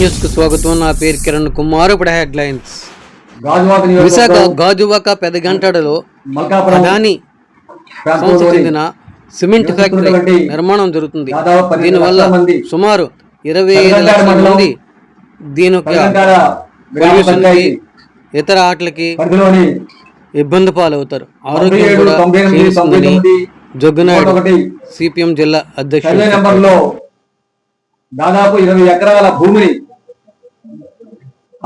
న్యూస్కు స్వాగతం. నా పేరు కిరణ్ కుమార్. ఇప్పుడు హెడ్లైన్స్. గాజువాక విశాఖ గాజువాక పెదగంటాడలో అదాని సంస్థ చెందిన సిమెంట్ ఫ్యాక్టరీ నిర్మాణం జరుగుతుంది. దీనివల్ల సుమారు ఇరవై ఐదు లక్షల మంది దీని యొక్క ఇతర ఆటలకి ఇబ్బంది పాలవుతారు. ఆరోగ్యం కూడా క్షీణిస్తుందని జగ్గునాయుడు సిపిఎం జిల్లా అధ్యక్షుడు దాదాపు ఇరవై ఎకరాల భూమిని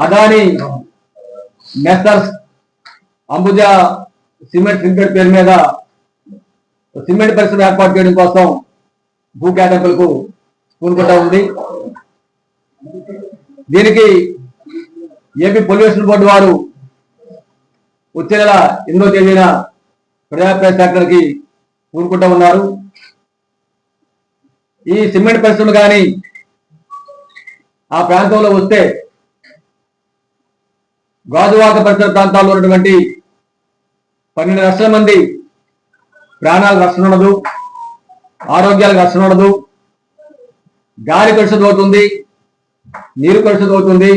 Adani messrs Ambuja cement limited పేరు మీద సిమెంట్ పరిశ్రమ ఏర్పాటు చేయడం కోసం భూ కేటాయింపులకు పూనుకుంటా ఉంది. దీనికి ఏపీ పొల్యూషన్ బోర్డు వారు వచ్చే నెల ఎనిమిదో తేదీన ప్రజాప్రయ సేకరణకి పూనుకుంటా ఉన్నారు. ఈ సిమెంట్ పరిశ్రమ కానీ ఆ ప్రాంతంలో వస్తే గాజువాక పరిసర ప్రాంతాల్లో ఉన్నటువంటి పన్నెండు లక్షల మంది ప్రాణాలు రక్షణ ఉండదు ఆరోగ్యాలు రక్షణ ఉండదు గాలి కలుషితం అవుతుంది నీరు కలుషితం అవుతుంది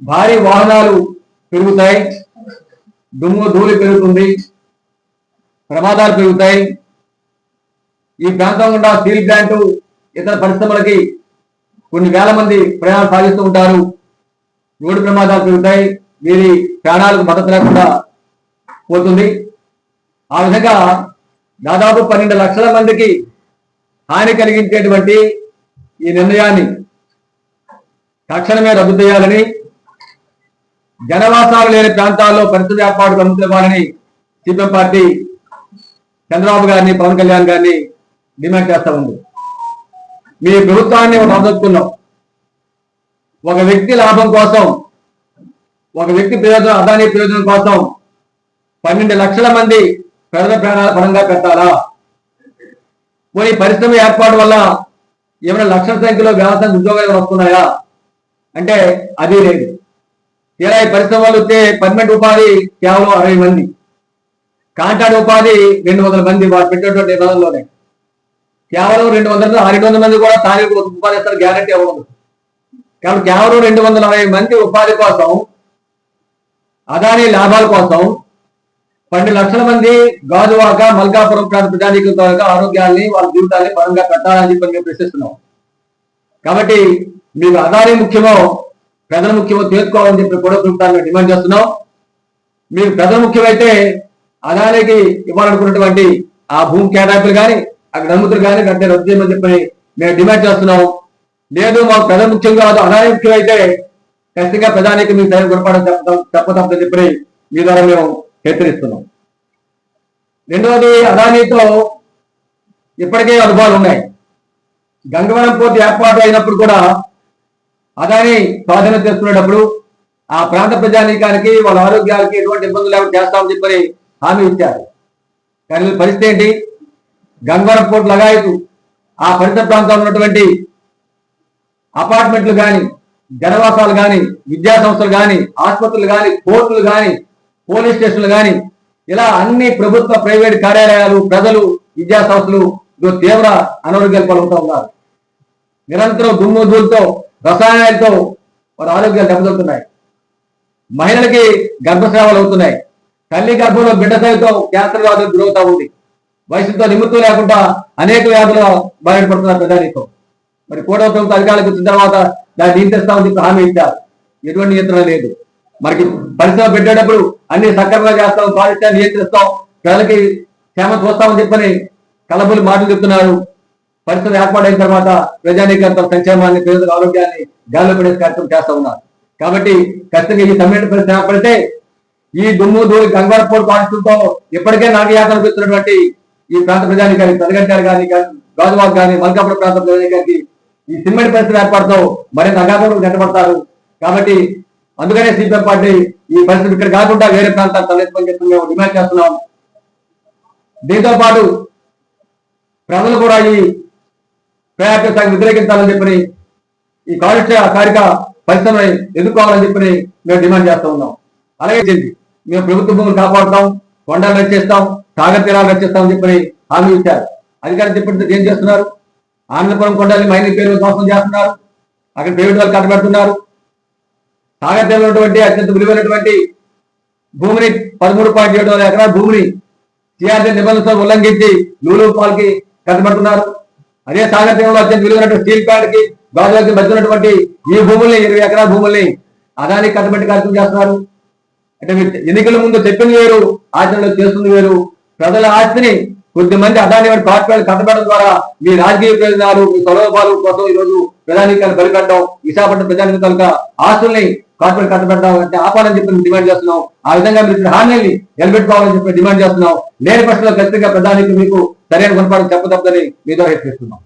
భారీ వాహనాలు పెరుగుతాయి దుమ్ము ధూళి పెరుగుతుంది ప్రమాదాలు పెరుగుతాయి. ఈ ప్రాంతం గుండా స్టీల్ ప్లాంట్ ఇతర పరిశ్రమలకి కొన్ని వేల మంది ప్రయాణం సాగిస్తూ ఉంటారు. రోడ్డు ప్రమాదాలు పెరుగుతాయి. వీరి ప్రాణాలకు మద్దతు లేకుండా పోతుంది. ఆ విధంగా దాదాపు పన్నెండు లక్షల మందికి హాని కలిగించేటువంటి ఈ నిర్ణయాన్ని తక్షణమే రద్దు చేయాలని జనవాసాలు లేని ప్రాంతాల్లో పరిస్థితి ఏర్పాటు అందుకోవాలని సిపిఎం పార్టీ చంద్రబాబు గారిని పవన్ కళ్యాణ్ గారిని డిమాండ్ చేస్తా ఉంది. మీ ప్రభుత్వాన్ని మనం అందొచ్చుకున్నాం ఒక వ్యక్తి లాభం కోసం ఒక వ్యక్తి ప్రయోజనం అదాని ప్రయోజనం కోసం పన్నెండు లక్షల మంది పేద ప్రాణాల పరంగా పెట్టాలా పోయి పరిశ్రమ ఏర్పాటు వల్ల ఏమైనా లక్షల సంఖ్యలో వ్యవసాయ ఉద్యోగాలు వస్తున్నాయా? అంటే అది లేదు. తీరా ఈ పరిశ్రమ వస్తే పర్మనెంట్ ఉపాధి కేవలం అరవై మంది. కాంట్రాక్ట్ ఉపాధి రెండు వందల మంది వారు పెట్టేటువంటి నిబంధనలోనే కేవలం రెండు వందల రెండు వందల మంది కూడా స్థానిక ఉపాధి ఇస్తారు గ్యారంటీ అవ్వదు. కాబట్టి కేవలం రెండు వందల అరవై మంది ఉపాధి కోసం అదాని లాభాల కోసం పన్నెండు లక్షల మంది గాజువాక మల్కాపురం ప్రాంత ప్రజానీకం ద్వారా ఆరోగ్యాన్ని వాళ్ళ జీవితాన్ని పరంగా పెట్టాలని చెప్పి మేము ప్రశ్నిస్తున్నాం. కాబట్టి మీకు అదాని ముఖ్యమో ప్రజల ముఖ్యమో తెలుసుకోవాలని చెప్పి కూడా ప్రభుత్వాన్ని డిమాండ్ చేస్తున్నాం. మీకు ప్రజల ముఖ్యమైతే అదానికి ఇవ్వాలనుకున్నటువంటి ఆ భూమి కేటాయింపులు కానీ అక్కడ నమ్ముతులు కానీ అంటే రద్దు చేయమని చెప్పని మేము డిమాండ్ చేస్తున్నాం. లేదు మాకు ప్రజలు ముఖ్యం కాదు అదాని ముఖ్యమైతే ఖచ్చితంగా ప్రజానికి మీ సరైన గుణపాఠం చెప్పడం చెప్పతప్పని చెప్పి మీ ద్వారా మేము హెచ్చరిస్తున్నాం. రెండవది అదానితో ఇప్పటికే అనుభవాలు ఉన్నాయి. గంగవరం పోర్టు ఏర్పాటు అయినప్పుడు కూడా అదాని స్వాధీనం చేస్తున్నప్పుడు ఆ ప్రాంత ప్రజానీకానికి వాళ్ళ ఆరోగ్యాలకి ఎటువంటి ఇబ్బందులు లేకుండా చేస్తామని చెప్పని హామీ ఇచ్చారు. కానీ పరిస్థితి ఏంటి? గంగవరం పోర్టు లగాయతు ఆ పరిసర ప్రాంతంలో ఉన్నటువంటి అపార్ట్మెంట్లు కానీ జనవాసాలు కానీ విద్యా సంస్థలు కానీ ఆసుపత్రులు కానీ కోర్టులు కానీ పోలీస్ స్టేషన్లు కానీ ఇలా అన్ని ప్రభుత్వ ప్రైవేట్ కార్యాలయాలు ప్రజలు విద్యా సంస్థలు తీవ్ర అనారోగ్యాలు పాల్గొంటూ ఉన్నారు. నిరంతరం దుమ్ము ధూళితో రసాయనాలతో వారి ఆరోగ్యాలు దెబ్బతింటున్నాయి. మహిళలకి గర్భస్రావాలు అవుతున్నాయి. తల్లి గర్భంలో బిడ్డ సైతం క్యాన్సర్ వ్యాధులు గురవుతా ఉంది. వయసుతో నిమిత్తం లేకుండా అనేక వ్యాధులు బాధపడుతున్నారు ప్రజానీకం మరి కూటమి ప్రభుత్వ అధికారులకు వచ్చిన తర్వాత దాన్ని నియంత్రిస్తామని చెప్పి హామీ ఇచ్చారు. ఎటువంటి నియంత్రణ లేదు. మనకి పరిశ్రమ పెట్టేటప్పుడు అన్ని సక్రమంగా చేస్తాం పారిశ్రామిక నియంత్రిస్తాం ప్రజలకి క్షేమ చూస్తామని చెప్పని కలబులు మాటలు చెప్తున్నారు. పరిశ్రమ ఏర్పాటైన తర్వాత ప్రజానీకంత సంక్షేమాన్ని ప్రజల ఆరోగ్యాన్ని గాల్లో పడే కార్యక్రమం చేస్తా ఉన్నారు. కాబట్టి ఖచ్చితంగా ఈ సమ్మెట్ పరిశ్రమ ఏర్పడితే ఈ దుమ్ము ధూళి గంగారపూర్ ప్రాజెక్టులతో ఇప్పటికే నాగయాత్ర పెడుతున్నటువంటి ఈ ప్రాంత ప్రజానికానికి తదగట్టారు కానీ గాజువాక్ కానీ మల్కాపురం ప్రాంత ప్రజానికానికి ఈ సిమెంట్ పరిస్థితి ఏర్పడతాం మరింత అగాధంలో నిలబడతారు కాబట్టి అందుకనే సిపిఎం పార్టీ ఈ పరిస్థితి ఇక్కడ కాకుండా వేరే ప్రాంతాలు తలెత్తుకొని చెప్పి మేము డిమాండ్ చేస్తున్నాం. దీంతో పాటు ప్రజలు కూడా ఈ ప్రయాణ సాగు వ్యతిరేకించాలని చెప్పి ఈ కాలుష్య కారిక పరిశ్రమని ఎదుర్కోవాలని చెప్పి మేము డిమాండ్ చేస్తూ ఉన్నాం. అలాగే చేయండి. మేము ప్రభుత్వ భూములు కాపాడుతాం కొండలు రచిస్తాం సాగర్ తీరాలు రచిస్తామని చెప్పి హామీ ఇచ్చారు. అధికారులు చెప్పిన ఏం చేస్తున్నారు? ఆనందపురం కొండల్ని మైనింగ్ పేరు ధ్వంసం చేస్తున్నారు. అక్కడ ప్రైవేట్ వాళ్ళు కట్టబెడుతున్నారు. సాగత్యంలో ఉన్నటువంటి అత్యంత విలువైనటువంటి భూమిని పదమూడు పాయింట్ ఏడు వేల ఎకరాల భూమిని టీఆర్సీ నిబంధనలు ఉల్లంఘించి లూలు పాల్కి కట్టబడుతున్నారు. అదే సాగత్యంలో అత్యంత విలువైనటువంటి స్టీల్ ప్లాంట్కి గాజులకి మధ్యనటువంటి ఈ భూముల్ని ఇరవై ఎకరాల భూముల్ని అదానికి కట్టబెట్టి కార్యక్రమం చేస్తున్నారు. అంటే ఎన్నికల ముందు చెప్పింది వేరు ఆచరణలో చేస్తుంది వేరు. ప్రజల ఆస్తిని కొద్దిమంది అదాని వాడి కార్పొరేట్ కట్టబెట్టడం ద్వారా మీ రాజకీయ ప్రయోజనాలు మీ సొలభాలు కోసం ఈరోజు రోజు బలిపెట్టడం విశాఖపట్నం ప్రజానికి కనుక ఆస్తుల్ని కార్పొరేట్ కట్టబెట్టడం అంటే ఆపాలని చెప్పి డిమాండ్ చేస్తున్నాం. ఆ విధంగా మీరు ఇచ్చిన హామీని నిలబెట్టుకోవాలని చెప్పి డిమాండ్ చేస్తున్నాం. లేని పక్షంలో ఖచ్చితంగా ప్రధానికి మీకు సరైన గుణపాఠం చెప్పదప్పదని మీతో హెచ్చరిస్తున్నాం.